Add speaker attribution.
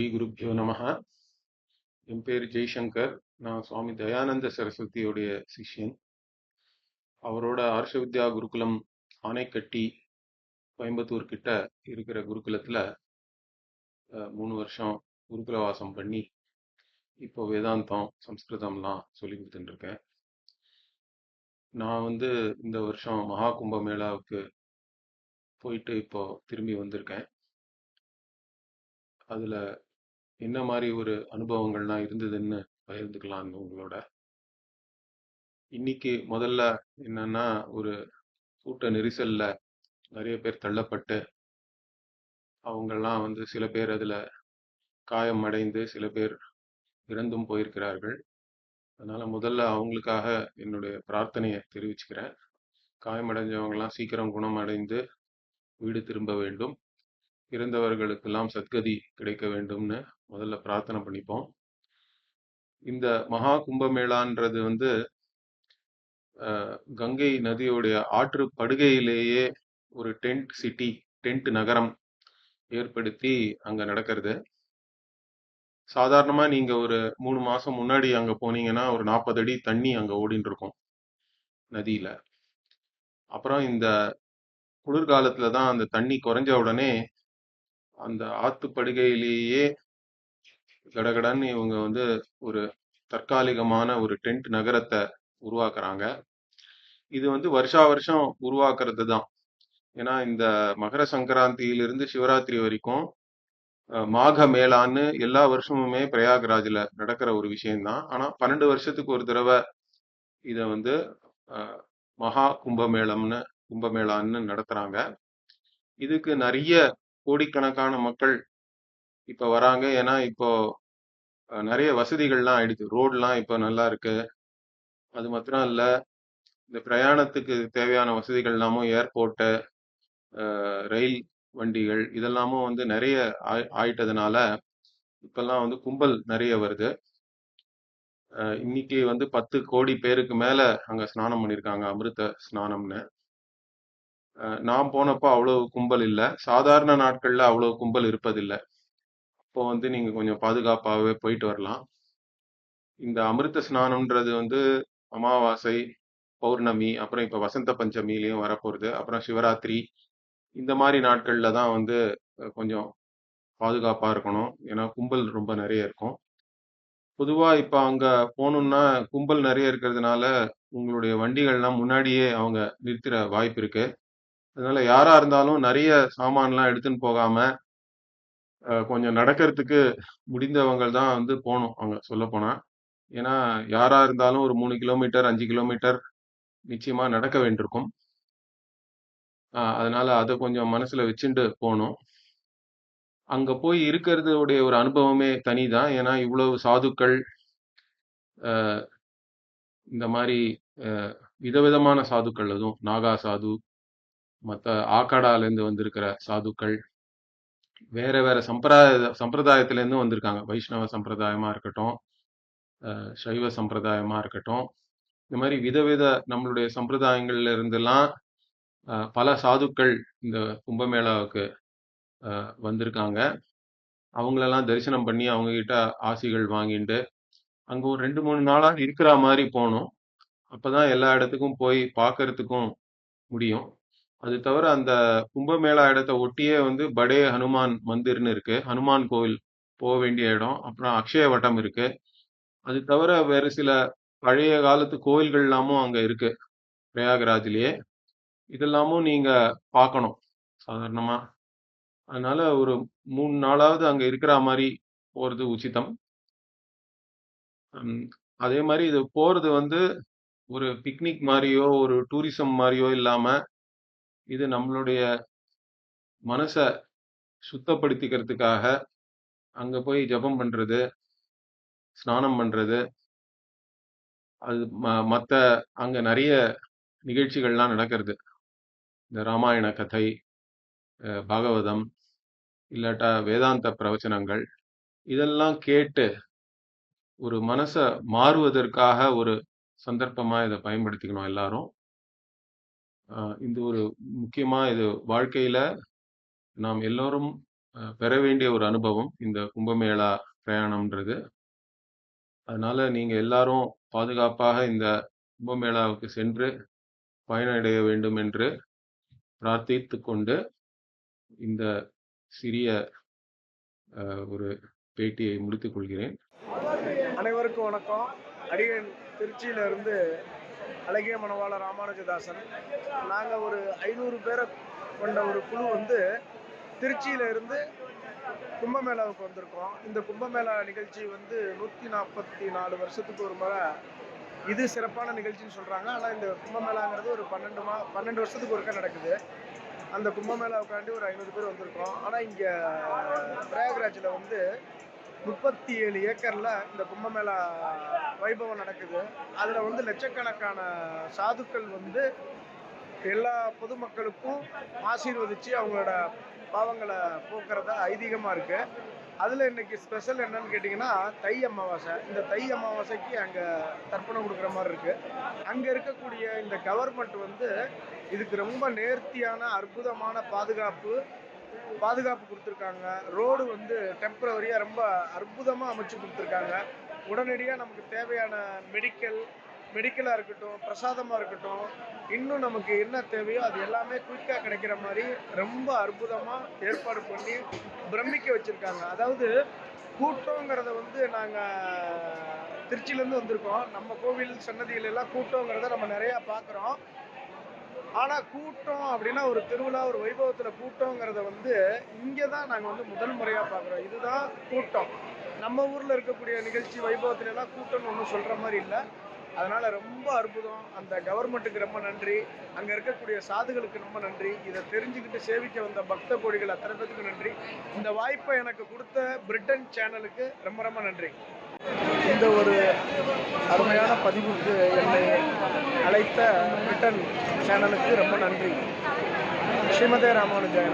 Speaker 1: ஸ்ரீ குருப்பியோ நமகா என் பேர் ஜெய்சங்கர். நான் சுவாமி தயானந்த சரஸ்வதியோடைய சிஷ்யன். அவரோட ஆர்ஷ வித்யா குருகுலம் ஆனைக்கட்டி கோயம்புத்தூர் கிட்ட இருக்கிற குருகுலத்தில் மூணு வருஷம் குருகுல வாசம் பண்ணி இப்போ வேதாந்தம் சம்ஸ்கிருதம்லாம் சொல்லி கொடுத்துட்டுருக்கேன். நான் வந்து இந்த வருஷம் மகா கும்ப மேளாவுக்கு போயிட்டு இப்போ திரும்பி வந்திருக்கேன். அதில் என்ன மாதிரி ஒரு அனுபவங்கள்லாம் இருந்ததுன்னு பகிர்ந்துக்கலாம் உங்களோட? இன்னைக்கு முதல்ல என்னன்னா ஒரு கூட்ட நெரிசல்ல நிறைய பேர் தள்ளப்பட்டு அவங்கெல்லாம் வந்து சில பேர் அதுல காயம் அடைந்து சில பேர் இறந்தும் போயிருக்கிறார்கள். அதனால முதல்ல அவங்களுக்காக என்னுடைய பிரார்த்தனையை தெரிவிச்சுக்கிறேன். காயமடைஞ்சவங்கெல்லாம் சீக்கிரம் குணமடைந்து வீடு திரும்ப வேண்டும். இறந்தவர்களுக்கெல்லாம் சத்கதி கிடைக்க வேண்டும்னு முதல்ல பிரார்த்தனை பண்ணிப்போம். இந்த மகா கும்பமேளான்றது வந்து கங்கை நதியுடைய ஆற்று படுகையிலேயே ஒரு டென்ட் சிட்டி டென்ட் நகரம் ஏற்படுத்தி அங்கே நடக்கிறது. சாதாரணமாக நீங்கள் ஒரு மூணு மாதம் முன்னாடி அங்கே போனீங்கன்னா ஒரு நாற்பது அடி தண்ணி அங்கே ஓடின்ருக்கும் இருக்கும் அப்புறம் இந்த குளிர்காலத்தில் தான் அந்த தண்ணி குறைஞ்ச உடனே அந்த ஆத்துப்படுகையிலேயே கடகடன்னு இவங்க வந்து ஒரு தற்காலிகமான ஒரு டென்ட் நகரத்தை உருவாக்குறாங்க. இது வந்து வருஷா வருஷம் உருவாக்குறது தான். ஏன்னா இந்த மகர சங்கராந்தியிலிருந்து சிவராத்திரி வரைக்கும் மாக மேளான்னு எல்லா வருஷமுமே பிரயாக்ராஜில் நடக்கிற ஒரு விஷயம்தான். ஆனால் பன்னெண்டு வருஷத்துக்கு ஒரு தடவை இதை வந்து மகா கும்பமேளம்னு கும்பமேளான்னு நடத்துகிறாங்க இதுக்கு நிறைய கோடிக்கணக்கான மக்கள் இப்போ வராங்க. ஏன்னா இப்போ நிறைய வசதிகள்லாம் ஆயிடுச்சு. ரோட்லாம் இப்போ நல்லா இருக்கு. அது மாத்திரம் இல்லை. இந்த பிரயாணத்துக்கு தேவையான வசதிகள் எல்லாமும் ஏர்போர்ட்டு ரயில் வண்டிகள் இதெல்லாமும் வந்து நிறைய ஆயி- ஆயிட்டதுனால இப்பெல்லாம் வந்து கும்பல் நிறைய வருது. இன்னைக்கு வந்து பத்து கோடி பேருக்கு மேலே அங்கே ஸ்நானம் பண்ணியிருக்காங்க அமிர்த ஸ்நானம்னு. நான் போனப்போ அவ்வளவு கும்பல் இல்லை. சாதாரண நாட்களில் அவ்வளவு கும்பல் இருப்பதில்லை. இப்போ வந்து நீங்கள் கொஞ்சம் பாதுகாப்பாகவே போயிட்டு வரலாம். இந்த அமிர்த ஸ்நானம்ன்றது வந்து அமாவாசை பௌர்ணமி அப்புறம் இப்போ வசந்த பஞ்சமிலையும் வரப்போகிறது அப்புறம் சிவராத்திரி இந்த மாதிரி நாட்களில் தான் வந்து கொஞ்சம் பாதுகாப்பாக இருக்கணும். ஏன்னா கும்பல் ரொம்ப நிறைய இருக்கும். பொதுவாக இப்போ அங்கே போகணுன்னா கும்பல் நிறைய இருக்கிறதுனால உங்களுடைய வண்டிகள்லாம் முன்னாடியே அவங்க நிறுத்துகிற வாய்ப்பு இருக்குது அதனால யாரா இருந்தாலும் நிறைய சாமான்லாம் எடுத்துன்னு போகாம கொஞ்சம் நடக்கிறதுக்கு முடிந்தவங்க தான் வந்து போகணும் அங்கே சொல்ல போனா ஏன்னா யாரா இருந்தாலும் ஒரு மூணு கிலோமீட்டர் அஞ்சு கிலோமீட்டர் நிச்சயமா நடக்க வேண்டியிருக்கும். அஹ், அதனால அதை கொஞ்சம் மனசுல வச்சுட்டு போகணும். அங்க போய் இருக்கிறதுடைய ஒரு அனுபவமே தனி தான். ஏன்னா இவ்வளவு சாதுக்கள் இந்த மாதிரி விதவிதமான சாதுக்கள் அதுவும். நாகா சாது மற்ற ஆக்காடாலேருந்து வந்திருக்கிற சாதுக்கள் வேற வேற சம்பிரதாய சம்பிரதாயத்துலேருந்து வந்திருக்காங்க. வைஷ்ணவ சம்பிரதாயமாக இருக்கட்டும் சைவ சம்பிரதாயமாக இருக்கட்டும். இந்த மாதிரி விதவித நம்மளுடைய சம்பிரதாயங்கள்ல இருந்தெல்லாம் பல சாதுக்கள் இந்த கும்பமேளாவுக்கு வந்திருக்காங்க. அவங்களெல்லாம் தரிசனம் பண்ணி அவங்ககிட்ட ஆசிகள் வாங்கிட்டு அங்கே ஒரு ரெண்டு மூணு நாளாக இருக்கிற மாதிரி போகணும். அப்போ தான் எல்லா இடத்துக்கும் போய் பார்க்கறதுக்கும் முடியும். அது தவிர அந்த கும்பமேளா இடத்தை ஒட்டியே வந்து படே ஹனுமான் மந்திர்னு இருக்கு. ஹனுமான் கோவில் போக வேண்டிய இடம். அப்புறம் அக்ஷய வட்டம் இருக்கு. அது தவிர வேறு சில பழைய காலத்து கோயில்கள் அங்கே அங்க இருக்கு. பிரயாகராஜ்லயே. இதெல்லாமும் நீங்க பார்க்கணும் சாதாரணமா. அதனால ஒரு மூணு நாளாவது அங்க இருக்கிற மாதிரி போறது உச்சிதம். அதே மாதிரி இது போறது வந்து ஒரு பிக்னிக் மாதிரியோ ஒரு டூரிசம் மாதிரியோ இல்லாம இது நம்மளுடைய மனசை சுத்தப்படுத்திக்கிறதுக்காக அங்கே போய் ஜெபம் பண்ணுறது ஸ்நானம் பண்ணுறது அது ம- மற்ற அங்கே நிறைய நிகழ்ச்சிகள்லாம் நடக்கிறது. இந்த ராமாயண கதை பாகவதம் இல்லாட்டா வேதாந்த பிரவச்சனங்கள் இதெல்லாம் கேட்டு ஒரு மனசை மாறுவதற்காக ஒரு சந்தர்ப்பமாக இதை பயன்படுத்திக்கணும் எல்லாரும். இந்த ஒரு முக்கியமா இது வாழ்க்கையில நாம் எல்லோரும் பெற வேண்டிய ஒரு அனுபவம் இந்த கும்பமேளா பிரயாணம்ன்றது. அதனால நீங்க எல்லாரும் பாதுகாப்பாக இந்த கும்பமேளாவுக்கு சென்று பயனடைய வேண்டும் என்று பிரார்த்தித்து கொண்டு, இந்த சிறிய ஒரு பேட்டியை முடித்துக் கொள்கிறேன்.
Speaker 2: அனைவருக்கும் வணக்கம் அடிகன் திருச்சியில இருந்து அழகிய மனவாள ராமானுஜதாசன். நாங்கள் ஒரு ஐநூறு பேரை கொண்ட ஒரு குழு வந்து திருச்சியில இருந்து கும்பமேளாவுக்கு வந்திருக்கோம். இந்த கும்பமேளா நிகழ்ச்சி வந்து நூற்றி நாற்பத்தி நாலு வருஷத்துக்கு ஒரு முறை இது சிறப்பான நிகழ்ச்சின்னு சொல்கிறாங்க ஆனால் இந்த கும்பமேளாங்கிறது ஒரு பன்னெண்டு மா பன்னெண்டு வருஷத்துக்கு ஒருக்கா நடக்குது. அந்த கும்பமேளாவுக்காண்டி ஒரு ஐநூறு பேர் வந்திருக்கோம். ஆனால் இங்கே பிரயாகராஜில் வந்து முப்பத்தி ஏழு ஏக்கரில் இந்த கும்பமேளா வைபவம் நடக்குது. அதில் வந்து லட்சக்கணக்கான சாதுக்கள் வந்து எல்லா பொதுமக்களுக்கும் ஆசீர்வதித்து அவங்களோட பாவங்களை போக்குறதா ஐதீகமாக இருக்குது அதில் இன்னைக்கு ஸ்பெஷல் என்னன்னு கேட்டிங்கன்னா தை அமாவாசை. இந்த தை அமாவாசைக்கு அங்கே தர்ப்பணம் கொடுக்குற மாதிரி இருக்குது அங்கே இருக்கக்கூடிய இந்த கவர்மெண்ட் வந்து இதுக்கு ரொம்ப நேர்த்தியான அற்புதமான பாதுகாப்பு பாதுகாப்பு கொடுத்துருக்காங்க. ரோடு வந்து டெம்பரவரியாக ரொம்ப அற்புதமாக அமைச்சு கொடுத்துருக்காங்க. உடனடியாக நமக்கு தேவையான மெடிக்கல் மெடிக்கலாக இருக்கட்டும் பிரசாதமாக இருக்கட்டும் இன்னும் நமக்கு என்ன தேவையோ அது எல்லாமே குயிக்காக கிடைக்கிற மாதிரி ரொம்ப அற்புதமாக ஏற்பாடு பண்ணி பிரமிக்க வச்சுருக்காங்க. அதாவது கூட்டங்கிறத வந்து நாங்கள் திருச்சியிலேருந்து வந்திருக்கோம். நம்ம கோவில் சன்னதிகளெல்லாம் கூட்டங்கிறத நம்ம நிறையா பார்க்குறோம். ஆனால் கூட்டம் அப்படின்னா ஒரு திருவிழா ஒரு வைபவத்தில் கூட்டங்கிறத வந்து இங்கே தான் நாங்கள் வந்து முதல் முறையாக பார்க்குறோம் இதுதான் கூட்டம். நம்ம ஊரில் இருக்கக்கூடிய நிகழ்ச்சி வைபவத்துல கூட்டம்னு ஒன்றும் சொல்கிற மாதிரி இல்லை. அதனால் ரொம்ப அற்புதம். அந்த கவர்மெண்ட்டுக்கு ரொம்ப நன்றி. அங்கே இருக்கக்கூடிய சாதுகளுக்கு ரொம்ப நன்றி. இதை தெரிஞ்சுக்கிட்டு சேவிக்க வந்த பக்த கோடிகள் அத்தனை பேத்துக்கு நன்றி. இந்த வாய்ப்பை எனக்கு கொடுத்த பிரிட்டன் சேனலுக்கு ரொம்ப ரொம்ப நன்றி. இந்த ஒரு அருமையான பதிவுக்கு என்னை அழைத்த பிரிட்டன் சேனலுக்கு ரொம்ப நன்றி. ஸ்ரீமதே ராமானுஜாய